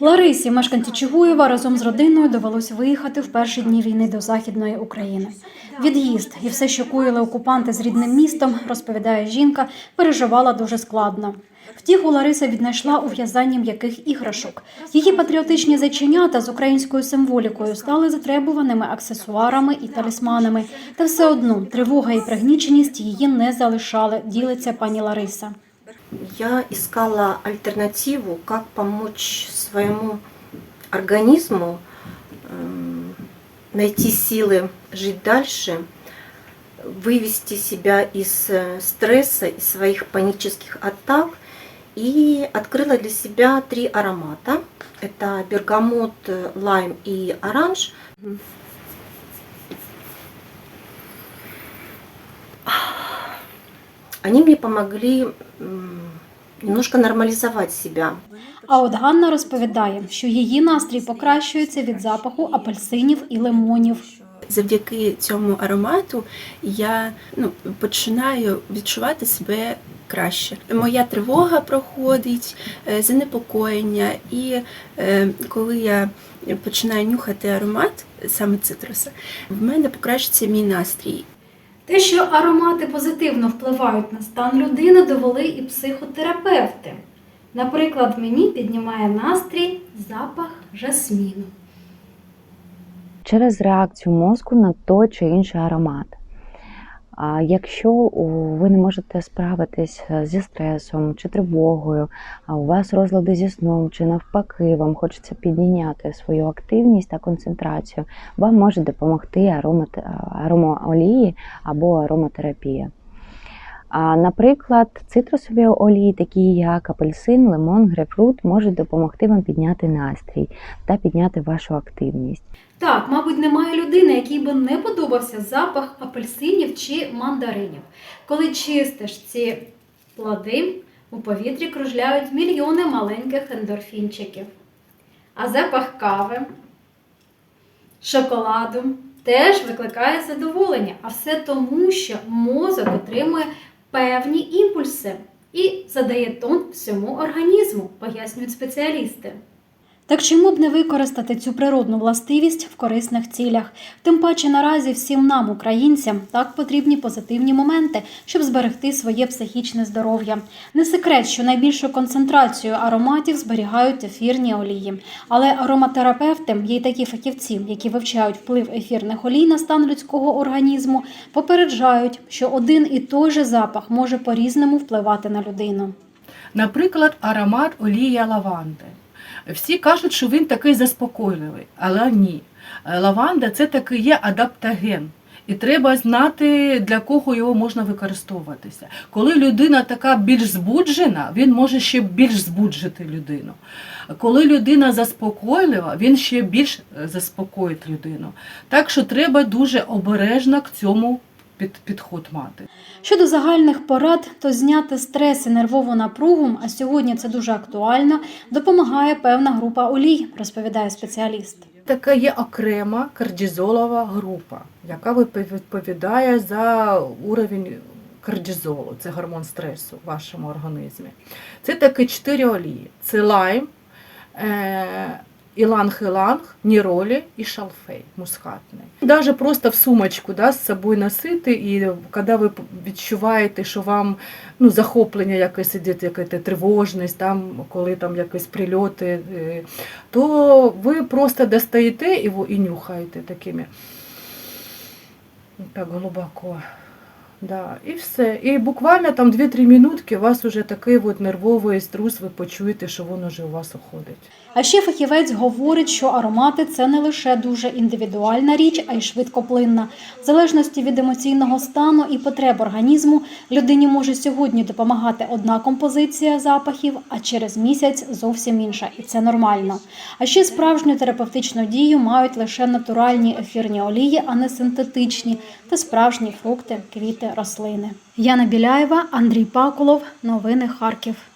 Ларисі, мешканці Чугуєва, разом з родиною довелось виїхати в перші дні війни до Західної України. Від'їзд і все, що коїли окупанти з рідним містом, розповідає жінка, переживала дуже складно. Втіху Лариса віднайшла у в'язанні м'яких іграшок. Її патріотичні зайченята з українською символікою стали затребуваними аксесуарами і талісманами. Та все одно тривога і пригніченість її не залишали, ділиться пані Лариса. Я искала альтернативу, как помочь своему организму эм, найти силы жить дальше, вывести себя из э, стресса, из своих панических атак. И открыла для себя три аромата. Это бергамот, э, лайм и оранж. Они мне помогли немножко нормализовать себя. А от Ганна розповідає, що її настрій покращується від запаху апельсинів і лимонів. Завдяки цьому аромату я ну, починаю відчувати себе краще. Моя тривога проходить, е, занепокоєння, і е, коли я починаю нюхати аромат саме цитруса, в мене покращиться мій настрій. Те, що аромати позитивно впливають на стан людини, довели і психотерапевти. Наприклад, мені піднімає настрій запах жасміну. через реакцію мозку на той чи інший аромат. А якщо ви не можете справитись е, зі стресом чи тривогою, а у вас розлади зі сном, чи навпаки, вам хочеться підійняти свою активність та концентрацію, вам може допомогти аромат, аромаолії або ароматерапія. Наприклад, цитрусові олії, такі як апельсин, лимон, грейпфрут, можуть допомогти вам підняти настрій та підняти вашу активність. Так, мабуть, немає людини, якій би не подобався запах апельсинів чи мандаринів. Коли чистиш ці плоди, у повітрі кружляють мільйони маленьких ендорфінчиків. А запах кави, шоколаду теж викликає задоволення. А все тому, що мозок отримує певні імпульси і задає тон всьому організму, пояснюють спеціалісти. Так чому б не використати цю природну властивість в корисних цілях? Тим паче наразі всім нам, українцям, так потрібні позитивні моменти, щоб зберегти своє психічне здоров'я. Не секрет, що найбільшу концентрацію ароматів зберігають ефірні олії. Але ароматерапевти, є й такі фахівці, які вивчають вплив ефірних олій на стан людського організму, попереджають, що один і той же запах може по-різному впливати на людину. Наприклад, аромат олія лаванди. Всі кажуть, що він такий заспокійливий, але ні. Лаванда це такий є адаптоген. І треба знати, для кого його можна використовуватися. Коли людина така більш збуджена, він може ще більш збуджити людину. Коли людина заспокойлива, він ще більш заспокоїть людину. Так що треба дуже обережно к цьому під, підход мати. Щодо загальних порад, то зняти стрес і нервову напругу, а сьогодні це дуже актуально, допомагає певна група олій, розповідає спеціаліст. Така є окрема кардізолова група, яка відповідає за уровень кардізолу, це гормон стресу в вашому організмі. Це такі чотири олії: це лайм, е- іланг-іланг, ніролі і шалфей мускатний. Даже просто в сумочку да, з собою носити, і коли ви відчуваєте, що вам ну, захоплення якесь іде, якась тривожність, там, коли там якісь прильоти, е, то ви просто достаєте його і нюхаєте такими. Так глибоко. Да, і все. І буквально там 2-3 минутки у вас уже такий от нервовий струс, ви почуєте, що він уже у вас уходить. А ще фахівець говорить, що аромати це не лише дуже індивідуальна річ, а й швидкоплинна. В залежності від емоційного стану і потреб організму людині може сьогодні допомагати одна композиція запахів, а через місяць зовсім інша, і це нормально. А ще справжню терапевтичну дію мають лише натуральні ефірні олії, а не синтетичні, та справжні фрукти, квіти, рослини. Яна Біляєва, Андрій Пакулов. Новини Харків.